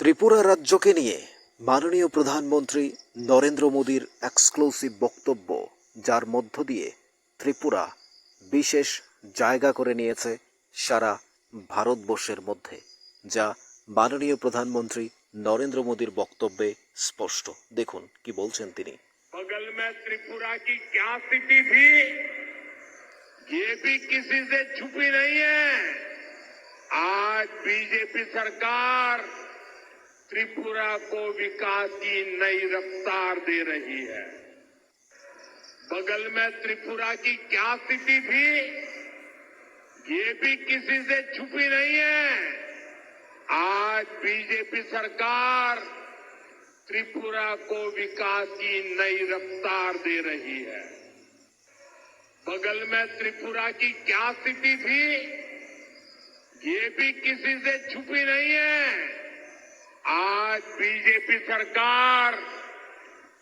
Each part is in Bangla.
ত্রিপুরা রাজ্যকে নিয়ে মাননীয় প্রধানমন্ত্রী নরেন্দ্র মোদীর এক্সক্লুসিভ বক্তব্য যার মধ্য দিয়ে ত্রিপুরা বিশেষ জায়গা করে নিয়েছে সারা ভারতবর্ষের মধ্যে যা মাননীয় প্রধানমন্ত্রী নরেন্দ্র মোদীর বক্তব্যে স্পষ্ট দেখুন কি বলছেন তিনি बगल में त्रिपुरा की क्या स्थिति थी ये भी किसी से छुपी नहीं है आज बीजेपी सरकार त्रिपुरा को विकास की नई रफ्तार दे रही है। बगल में त्रिपुरा की क्या स्थिति थी? ये भी किसी से छुपी नहीं है। आज बीजेपी सरकार त्रिपुरा को विकास की नई रफ्तार दे रही है। बगल में त्रिपुरा की क्या स्थिति थी? ये भी किसी से छुपी नहीं है। आज बीजेपी सरकार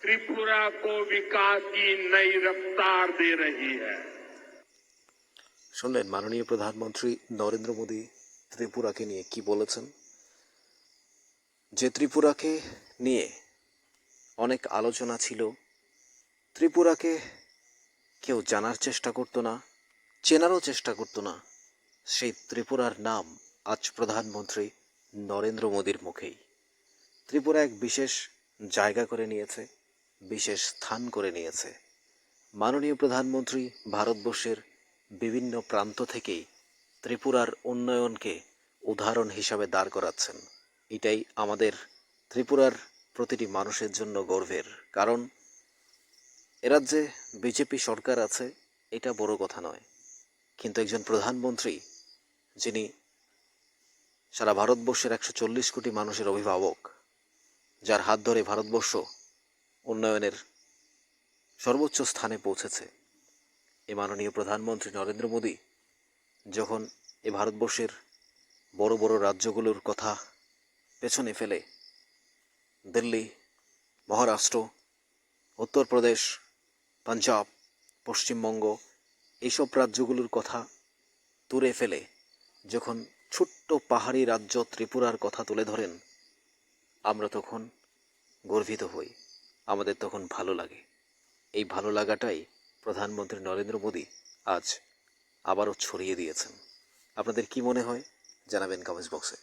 त्रिपुरा को विकास की नई रफ्तार दे रही है শুনলেন মাননীয় প্রধানমন্ত্রী নরেন্দ্র মোদী ত্রিপুরাকে নিয়ে কি বলেছেন যে ত্রিপুরাকে নিয়ে অনেক আলোচনা ছিল ত্রিপুরাকে কেউ জানার চেষ্টা করতো না চেনারও চেষ্টা করতো না সেই ত্রিপুরার নাম আজ প্রধানমন্ত্রী নরেন্দ্র মোদীর মুখেই ত্রিপুরা এক বিশেষ জায়গা করে নিয়েছে, বিশেষ স্থান করে নিয়েছে। মাননীয় প্রধানমন্ত্রী ভারতবর্ষের বিভিন্ন প্রান্ত থেকেই ত্রিপুরার উন্নয়নকে উদাহরণ হিসাবে দাঁড় করাচ্ছেন। এটাই আমাদের ত্রিপুরার প্রতিটি মানুষের জন্য গর্বের, কারণ এরাজ্যে বিজেপি সরকার আছে, এটা বড় কথা নয়। কিন্তু একজন প্রধানমন্ত্রী, যিনি সারা ভারতবর্ষের একশো চল্লিশ কোটি মানুষের অভিভাবক যার হাত ধরে ভারতবর্ষ উন্নয়নের সর্বোচ্চ স্থানে পৌঁছেছে। এ মাননীয় প্রধানমন্ত্রী নরেন্দ্র মোদী যখন এ ভারতবর্ষের বড় বড় রাজ্যগুলোর কথা পেছনে ফেলে, দিল্লি, মহারাষ্ট্র, উত্তরপ্রদেশ, পাঞ্জাব, পশ্চিমবঙ্গ, এইসব রাজ্যগুলোর কথা তুলে ফেলে, যখন ছোট্ট পাহাড়ি রাজ্য ত্রিপুরার কথা তুলে ধরেন আমরা তখন গর্বিত হই। আমাদের তখন ভালো লাগে। এই ভালো লাগাটাই প্রধানমন্ত্রী নরেন্দ্র মোদী আজ আবারও ছড়িয়ে দিয়েছেন। আপনাদের কি মনে হয়? জানাবেন কমেন্টস বক্সে।